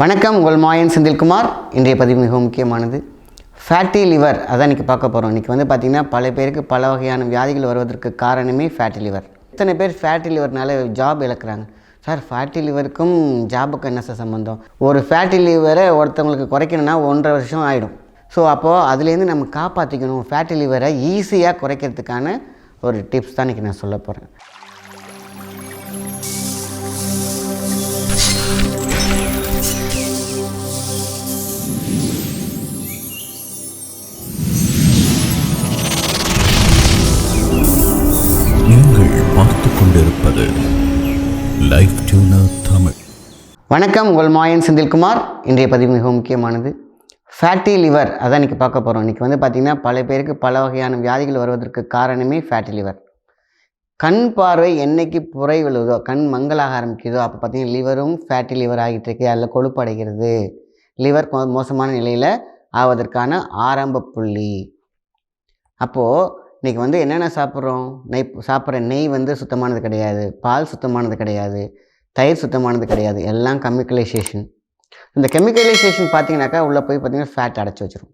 வணக்கம் உங்கள் மாயன் செந்தில்குமார். இன்றைய பதிவு மிகவும் முக்கியமானது. ஃபேட்டி லிவர் அதான் இன்றைக்கி பார்க்க போகிறோம் இன்றைக்கி வந்து பார்த்திங்கன்னா பல பேருக்கு பல வகையான வியாதிகள் வருவதற்கு காரணமே ஃபேட்டி லிவர் இத்தனை பேர் ஃபேட்டி லிவர்னால ஜாப் இழக்கிறாங்க. சார் ஃபேட்டி லிவருக்கும் ஜாபுக்கும் என்ன சார் சம்மந்தம் ஒரு ஃபேட்டி லிவரை ஒருத்தவங்களுக்கு குறைக்கணும்னா ஒன்றரை வருஷம் ஆகிடும் ஸோ அப்போது அதுலேருந்து நம்ம காப்பாற்றிக்கணும் ஃபேட்டி லிவரை ஈஸியாக குறைக்கிறதுக்கான ஒரு டிப்ஸ் தான் இன்றைக்கி நான் சொல்ல போகிறேன் வணக்கம் உங்கள் மாயன் செந்தில்குமார். இன்றைய பதிவு மிகவும் முக்கியமானது. ஃபேட்டி லிவர் அதான் இன்றைக்கி பார்க்க போகிறோம் இன்றைக்கி வந்து பார்த்திங்கன்னா பல பேருக்கு பல வகையான வியாதிகள் வருவதற்கு காரணமே ஃபேட்டி லிவர் கண் பார்வை என்னைக்கு புரை விழுதோ கண் மங்கலாக ஆரம்பிக்குதோ அப்போ பார்த்தீங்கன்னா லிவரும் ஃபேட்டி லிவர் ஆகிட்டு இருக்கு. அதில் கொழுப்பு அடைகிறது. லிவர் மோசமான நிலையில் ஆவதற்கான ஆரம்ப புள்ளி. அப்போது இன்றைக்கி வந்து என்னென்ன சாப்பிட்றோம்? நெய் சாப்பிட்ற நெய் வந்து சுத்தமானது கிடையாது. பால் சுத்தமானது கிடையாது. தயிர் சுத்தமானது கிடையாது. எல்லாம் கெமிக்கலைசேஷன் இந்த கெமிக்கலைசேஷன் பார்த்தீங்கன்னாக்கா உள்ளே போய் பார்த்தீங்கன்னா ஃபேட் அடைச்சி வச்சிரும்.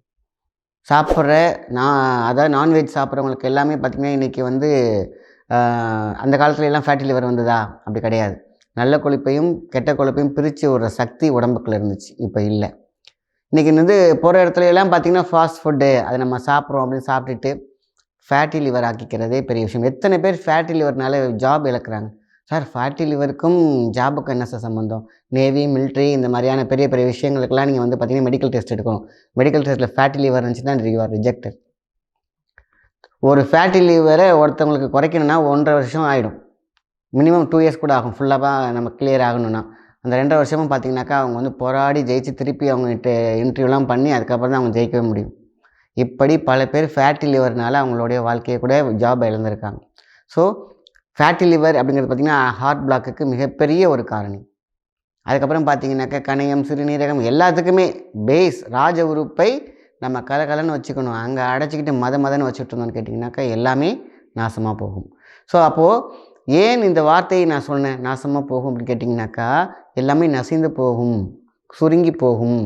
சாப்பிட்ற நான் அதாவது நான்வெஜ் சாப்பிட்றவங்களுக்கு எல்லாமே பார்த்திங்கன்னா இன்றைக்கி வந்து அந்த காலத்துல எல்லாம் ஃபேட்டி லிவர் வந்ததா? அப்படி கிடையாது. நல்ல கொழுப்பையும் கெட்ட கொழுப்பையும் பிரித்து ஒரு சக்தி உடம்புக்குள்ள இருந்துச்சு. இப்போ இல்லை. இன்றைக்கி வந்து போகிற இடத்துல எல்லாம் பார்த்தீங்கன்னா ஃபாஸ்ட் ஃபுட்டு அதை நம்ம சாப்பிட்றோம் அப்படின்னு சாப்பிட்டுட்டு ஃபேட்டி லிவர் ஆக்கிக்கிறதே பெரிய விஷயம். எத்தனை பேர் ஃபேட்டி லிவர்னால ஜாப் இழக்கிறாங்க? சார் ஃபேட்டி லிவருக்கும் ஜாபுக்கும் என்ன சார் சம்மந்தம் நேவி மிலிட்ரி இந்த மாதிரியான பெரிய பெரிய விஷயங்களுக்கெல்லாம் நீங்கள் வந்து பார்த்தீங்கன்னா மெடிக்கல் டெஸ்ட் எடுக்கணும். மெடிக்கல் டெஸ்ட்டில் ஃபேட்டி லிவர் இருந்துச்சுன்னா யூ ஆர் ரிஜெக்டட் ஒரு ஃபேட்டி லிவரை ஒருத்தவங்களுக்கு குறைக்கணும்னா ஒன்றரை வருஷம் ஆகிடும் மினிமம் டூ இயர்ஸ் கூட ஆகும். ஃபுல்லாக நம்ம கிளியர் ஆகணும்னா. அந்த ரெண்டரை வருஷமும் பார்த்தீங்கன்னாக்கா அவங்க வந்து போராடி ஜெயிச்சு திருப்பி அவங்ககிட்ட இன்டர்வியூலாம் பண்ணி அதுக்கப்புறம் தான் அவங்க ஜெயிக்கவே முடியும். இப்படி பல பேர் ஃபேட்டி லிவர்னால அவங்களுடைய வாழ்க்கையை கூட ஜாப் இழந்திருக்காங்க. ஸோ ஃபேட்டி லிவர் அப்படிங்கிறது பார்த்திங்கன்னா ஹார்ட் பிளாக்குக்கு மிகப்பெரிய ஒரு காரணி. அதுக்கப்புறம் பார்த்தீங்கன்னாக்கா கணையம் சிறுநீரகம் எல்லாத்துக்குமே பேஸ் ராஜ உறுப்பை நம்ம கலகலன்னு வச்சுக்கணும். அங்கே அடைச்சிக்கிட்டு மத மதன்னு வச்சுட்டு இருந்தோம்னு கேட்டிங்கனாக்கா எல்லாமே நாசமாக போகும். ஸோ அப்போது ஏன் இந்த வார்த்தையை நான் சொன்னேன்? நாசமாக போகும் அப்படின்னு கேட்டிங்கனாக்கா எல்லாமே நசிந்து போகும் சுருங்கி போகும்.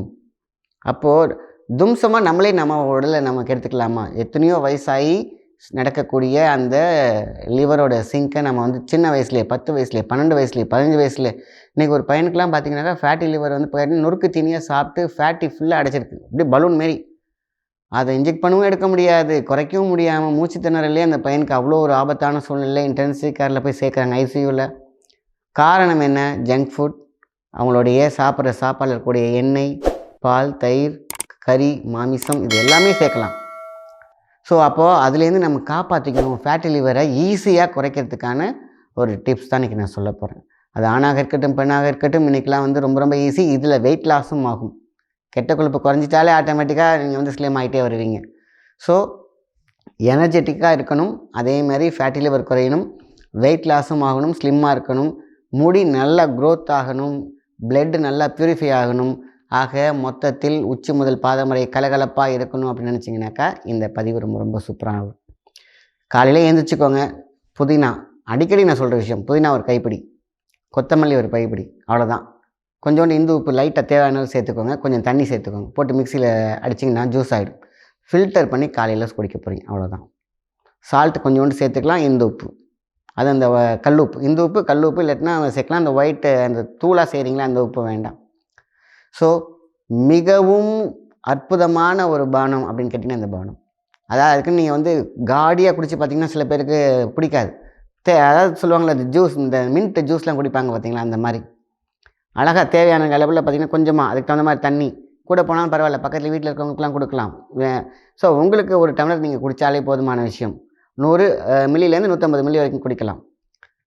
அப்போது தும்சமாக நம்மளே நம்ம உடலை நம்ம கெடுத்துக்கலாமா? எத்தனையோ வயசாகி நடக்கக்கூடிய அந்த லிவரோட சிங்கை நம்ம வந்து சின்ன வயசுலேயே பத்து வயசுலேயே பன்னெண்டு வயசுலேயே பதினஞ்சு வயசுலேயே இன்றைக்கி ஒரு பையனுக்குலாம் பார்த்தீங்கன்னாக்கா ஃபேட்டி லிவர் வந்து பார்த்தீங்கன்னா நொறுக்கு தீனியாக சாப்பிட்டு ஃபேட்டி ஃபுல்லாக அடைச்சிருக்கு. அப்படியே பலூன் மாரி. அதை இன்ஜெக்ட் பண்ணவும் எடுக்க முடியாது குறைக்கவும் முடியாமல் மூச்சு திணறலே அந்த பையனுக்கு அவ்வளோ ஒரு ஆபத்தான சூழ்நிலை. இன்டென்சிவ் கேரில் போய் சேர்க்குறாங்க ஐசியூவில் காரணம் என்ன? ஜங்க் ஃபுட் அவங்களுடைய சாப்பிட்ற சாப்பாடில் இருக்கக்கூடிய எண்ணெய் பால் தயிர் கறி மாமிசம் இது எல்லாமே சேர்க்கலாம். ஸோ அப்போது அதுலேருந்து நம்ம காப்பாற்றிக்கணும் ஃபேட்டி லிவரை ஈஸியாக குறைக்கிறதுக்கான ஒரு டிப்ஸ் தான் இன்றைக்கி நான் சொல்ல போகிறேன் அது ஆணாக இருக்கட்டும் பெண்ணாக இருக்கட்டும் இன்றைக்கெலாம் வந்து ரொம்ப ரொம்ப ஈஸி இதில் வெயிட் லாஸும் ஆகும். கெட்ட கொழுப்பு குறைஞ்சிட்டாலே ஆட்டோமேட்டிக்காக நீங்கள் வந்து ஸ்லிம் ஆகிட்டே வருவீங்க. ஸோ எனர்ஜெட்டிக்காக இருக்கணும். அதே மாதிரி ஃபேட்டி லிவர் குறையணும். வெயிட் லாஸும் ஆகணும். ஸ்லிம்மாக இருக்கணும். முடி நல்லா க்ரோத் ஆகணும். பிளட் நல்லா ப்யூரிஃபை ஆகணும். ஆக மொத்தத்தில் உச்சி முதல் பாதம் வரை கலகலப்பாக இருக்கணும் அப்படின்னு நினச்சிங்கனாக்கா இந்த பதிவு ரொம்ப ரொம்ப சூப்பரானது காலையில் எழுந்திரிச்சிக்கோங்க. புதினா அடிக்கடி நான் சொல்கிற விஷயம் புதினா ஒரு கைப்பிடி கொத்தமல்லி ஒரு கைப்பிடி அவ்வளோதான் கொஞ்சோண்டு இந்து உப்பு லைட்டாக தேவையானது சேர்த்துக்கோங்க. கொஞ்சம் தண்ணி சேர்த்துக்கோங்க. போட்டு மிக்சியில் அடிச்சிங்கன்னா ஜூஸ் ஆகிடும் ஃபில்டர் பண்ணி காலையில் குடிக்க போகிறீங்க அவ்வளோதான் சால்ட் கொஞ்சோண்டு சேர்த்துக்கலாம் இந்து உப்பு. அது அந்த வ- கல் உப்பு. இந்து உப்பு கல் உப்பு இல்லாட்டினா சேர்க்கலாம். அந்த ஒயிட்டு அந்த தூளாக செய்கிறீங்களா அந்த உப்பு வேண்டாம். ஸோ மிகவும் அற்புதமான ஒரு பானம் அப்படின்னு கேட்டிங்கன்னா இந்த பானம். அதாவது அதுக்குன்னு நீங்கள் வந்து காடியாக குடித்து பார்த்தீங்கன்னா சில பேருக்கு பிடிக்காது. தே அதாவது சொல்லுவாங்களே இந்த ஜூஸ் இந்த மின்ட் ஜூஸ்லாம் குடிப்பாங்க பார்த்தீங்களா அந்த மாதிரி. அழகாக தேவையான அளவில் பார்த்தீங்கன்னா கொஞ்சமாக அதுக்கு தகுந்த மாதிரி தண்ணி. கூட போனாலும் பரவாயில்ல பக்கத்தில் வீட்டில் இருக்கிறவங்களுக்குலாம் கொடுக்கலாம். ஸோ உங்களுக்கு ஒரு டம்ளர் நீங்கள் குடித்தாலே போதுமான விஷயம். நூறு மில்லிலேருந்து நூற்றம்பது மில்லி வரைக்கும் குடிக்கலாம்.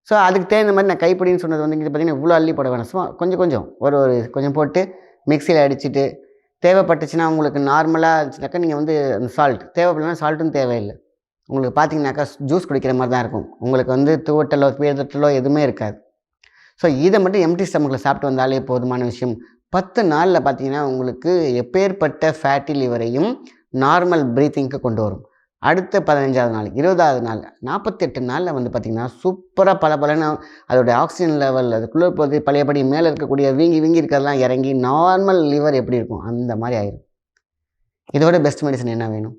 ஸோ அதுக்கு தகுந்த மாதிரி நான் கைப்பிடின்னு சொன்னது வந்து இங்கே பார்த்தீங்கன்னா இவ்வளோ அள்ளி போட வேணாம். சும்மா கொஞ்சம் கொஞ்சம் ஒரு ஒரு கொஞ்சம் போட்டு மிக்சியில் அடிச்சுட்டு தேவைப்பட்டுச்சுன்னா உங்களுக்கு நார்மலாக இருந்துச்சுனாக்கா நீங்கள் வந்து அந்த சால்ட் தேவைப்படலாம் சால்ட்டும் தேவையில்லை. உங்களுக்கு பார்த்தீங்கன்னாக்கா ஜூஸ் குடிக்கிற மாதிரி தான் இருக்கும். உங்களுக்கு வந்து துவட்டலோ பேதட்டலோ எதுவுமே இருக்காது. ஸோ இதை மட்டும் எம்டி ஸ்டமக்கில் சாப்பிட்டு வந்தாலே போதுமான விஷயம். பத்து நாளில் பார்த்தீங்கன்னா உங்களுக்கு எப்பேற்பட்ட ஃபேட்டி லிவரையும் நார்மல் ப்ரீத்திங்க்கு கொண்டு வரும். அடுத்த பதினஞ்சாவது நாள் இருபதாவது நாள் நாற்பத்தெட்டு நாளில் வந்து பார்த்திங்கன்னா சூப்பராக பல பலன்னு அதோடய ஆக்சிஜன் லெவல் அதுக்குள்ளே போது பழையபடி மேலே இருக்கக்கூடிய வீங்கி வீங்கி இருக்கிறதெல்லாம் இறங்கி நார்மல் லிவர் எப்படி இருக்கும்? அந்த மாதிரி ஆயிரும். இதோட பெஸ்ட் மெடிசன் என்ன வேணும்?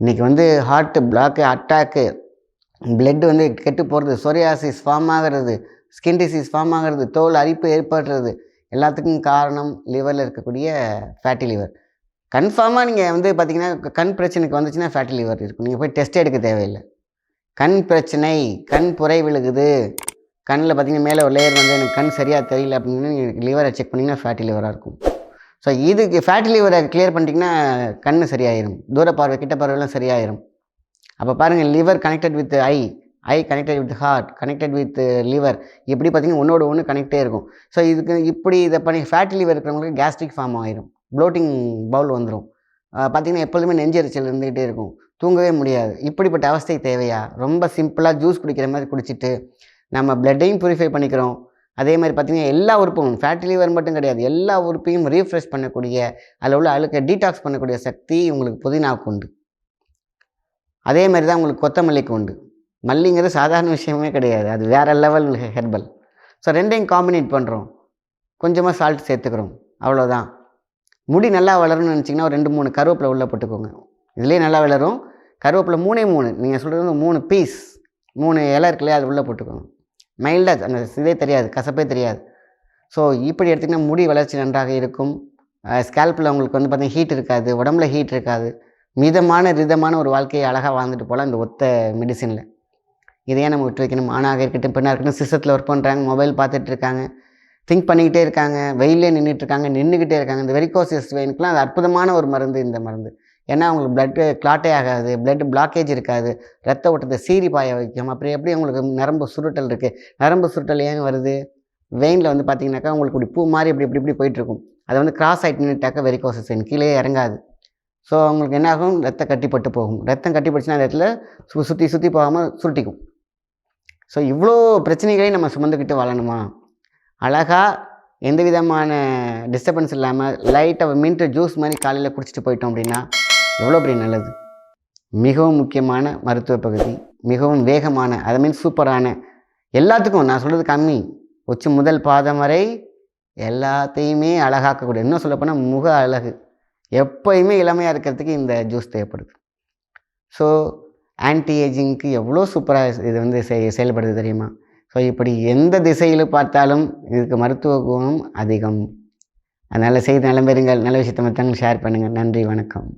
இன்றைக்கி வந்து ஹார்ட்டு பிளாக்கு அட்டாக்கு பிளட் வந்து கெட்டு போகிறது சொரியாசிஸ் ஃபார்ம் ஆகிறது ஸ்கின் டிசீஸ் ஃபார்ம் ஆகிறது தோல் அரிப்பு ஏற்படுறது எல்லாத்துக்கும் காரணம் லிவரில் இருக்கக்கூடிய ஃபேட்டி லிவர் கன்ஃபார்மாக நீங்கள் வந்து பார்த்தீங்கன்னா கண் பிரச்சனைக்கு வந்துச்சுன்னா ஃபேட்டி லிவர் இருக்கும். நீங்கள் போய் டெஸ்ட் எடுக்க தேவையில்லை. கண் பிரச்சனை கண் புரை விழுகுது. கண்ணில் பார்த்தீங்கன்னா மேலே ஒரு லேயர் வந்து எனக்கு கண் சரியாக தெரியல அப்படின்னு நீங்கள் லிவரை செக் பண்ணிங்கன்னா ஃபேட்டி லிவராக இருக்கும். ஸோ இதுக்கு ஃபேட்டி லிவரை கிளியர் பண்ணிட்டீங்கன்னா கண் சரியாயிரும். தூர பார்வை கிட்ட பார்வையெல்லாம் சரியாயிரும். அப்போ பாருங்கள் liver connected with eye eye connected with heart connected with liver இப்படி பார்த்தீங்கன்னா ஒன்றோட ஒன்று கனெக்டே இருக்கும். ஸோ இதுக்கு இப்படி இதை பண்ணி ஃபேட்டி லிவர் இருக்கிறவங்களுக்கு கேஸ்ட்ரிக் ஃபார்ம் ஆயிரும். ப்ளோட்டிங் பவுல் வந்துடும் பார்த்திங்கன்னா எப்பொழுதுமே நெஞ்செரிச்சல் இருந்துக்கிட்டே இருக்கும். தூங்கவே முடியாது. இப்படிப்பட்ட அவஸ்தை தேவையா? ரொம்ப சிம்பிளாக ஜூஸ் குடிக்கிற மாதிரி குடிச்சிட்டு நம்ம பிளட்டையும் ப்யூரிஃபை பண்ணிக்கிறோம். அதே மாதிரி பார்த்திங்கன்னா எல்லா உறுப்பும் ஃபேட்டி லிவர் மட்டும் கிடையாது. எல்லா உறுப்பையும் ரீஃப்ரெஷ் பண்ணக்கூடிய அதில் உள்ள அழுக்க டீடாக்ஸ் பண்ணக்கூடிய சக்தி உங்களுக்கு புதினாவுக்கு உண்டு. அதே மாதிரி தான் உங்களுக்கு கொத்தமல்லிக்கு உண்டு. மல்லிங்கிறது சாதாரண விஷயமே கிடையாது. அது வேறு லெவல் ஹெர்பல் ஸோ ரெண்டையும் காம்பினேட் பண்ணுறோம் கொஞ்சமாக சால்ட் சேர்த்துக்கிறோம். அவ்வளோதான் முடி நல்லா வளரணும்னு நினச்சிங்கன்னா ஒரு ரெண்டு மூணு கருவேப்பிலை உள்ளே போட்டுக்கோங்க. இதுலேயே நல்லா வளரும். கருவேப்பிலை மூணே மூணு. நீங்கள் சொல்கிறது மூணு பீஸ் மூணு இலை இருக்குல்லையா அது உள்ளே போட்டுக்கோங்க. மைல்டாக அந்த இதே தெரியாது கசப்பே தெரியாது. ஸோ இப்படி எடுத்திங்கன்னா முடி வளர்ச்சி நன்றாக இருக்கும். ஸ்கேல்பில் உங்களுக்கு வந்து பார்த்திங்கன்னா ஹீட் இருக்காது உடம்புல ஹீட் இருக்காது. மிதமான ரிதமான ஒரு வாழ்க்கையை அழகாக வாழ்ந்துட்டு போகலாம் இந்த ஒத்த மெடிசனில் இதையே நம்ம விட்டு வைக்கணும் ஆணாக இருக்கட்டும் பெண்ணாக இருக்கட்டும் சிஸ்டத்தில் ஒர்க் பண்ணுறாங்க மொபைல் பார்த்துட்டு இருக்காங்க. திங்க் பண்ணிக்கிட்டே இருக்காங்க. வெயிலே நின்றுட்டு இருக்காங்க. நின்றுக்கிட்டே இருக்காங்க. இந்த வெரிகோசிஸ் வெயினுக்குலாம் அது அற்புதமான ஒரு மருந்து இந்த மருந்து. ஏன்னா அவங்களுக்கு பிளட்டு கிளாட்டே ஆகாது பிளட் பிளாக்கேஜ் இருக்காது. ரத்த ஓட்டத்தை சீரி பாய வைக்கும். அப்புறம் எப்படி உங்களுக்கு நரம்பு சுருட்டல் இருக்குது நரம்பு சுருட்டல் ஏன் வருது? வெயினில் வந்து பார்த்திங்கனாக்கா உங்களுக்கு இப்படி பூ மாதிரி இப்படி இப்படி இப்படி போயிட்டுருக்கும். அது வந்து கிராஸ் ஆகிட்டு நின்றுட்டாக்கா வெரிகோசஸ் வெயின் கீழே இறங்காது. ஸோ அவங்களுக்கு என்ன ஆகும்? ரத்தம் கட்டிப்பட்டு போகும். ரத்தம் கட்டிப்பட்டுச்சுன்னா அந்த இடத்துல சு சுற்றி சுற்றி போகாமல் சுருட்டிக்கும். ஸோ இவ்வளோ பிரச்சனைகளையும் நம்ம சுமந்துக்கிட்டு வாழணுமா? அழகாக எந்த விதமான டிஸ்டர்பன்ஸ் இல்லாமல் லைட்டாக மின்ட் ஜூஸ் மாதிரி காலையில் குடிச்சிட்டு போயிட்டோம் அப்படின்னா எவ்வளோ பெரிய நல்லது? மிகவும் முக்கியமான மருத்துவ பகுதி மிகவும் வேகமான அதை மீன் சூப்பரான எல்லாத்துக்கும் நான் சொல்கிறது கம்மி. உச்சி முதல் பாதம் வரை எல்லாத்தையுமே அழகாக்கக்கூடிய இன்னும் சொல்லப்போனால் முக அழகு. எப்போயுமே இளமையாக இருக்கிறதுக்கு இந்த ஜூஸ் தேவைப்படுது. ஸோ ஆன்டி ஏஜிங்க்கு எவ்வளோ சூப்பராக இது வந்து செய் செயல்படுது தெரியுமா? ஸோ இப்படி எந்த திசையில் பார்த்தாலும் இதுக்கு மருத்துவ குணம் அதிகம். அதனால் செய்து நலம் பெறுங்கள். நல்ல விஷயத்தை மற்றவங்க ஷேர் பண்ணுங்கள். நன்றி வணக்கம்.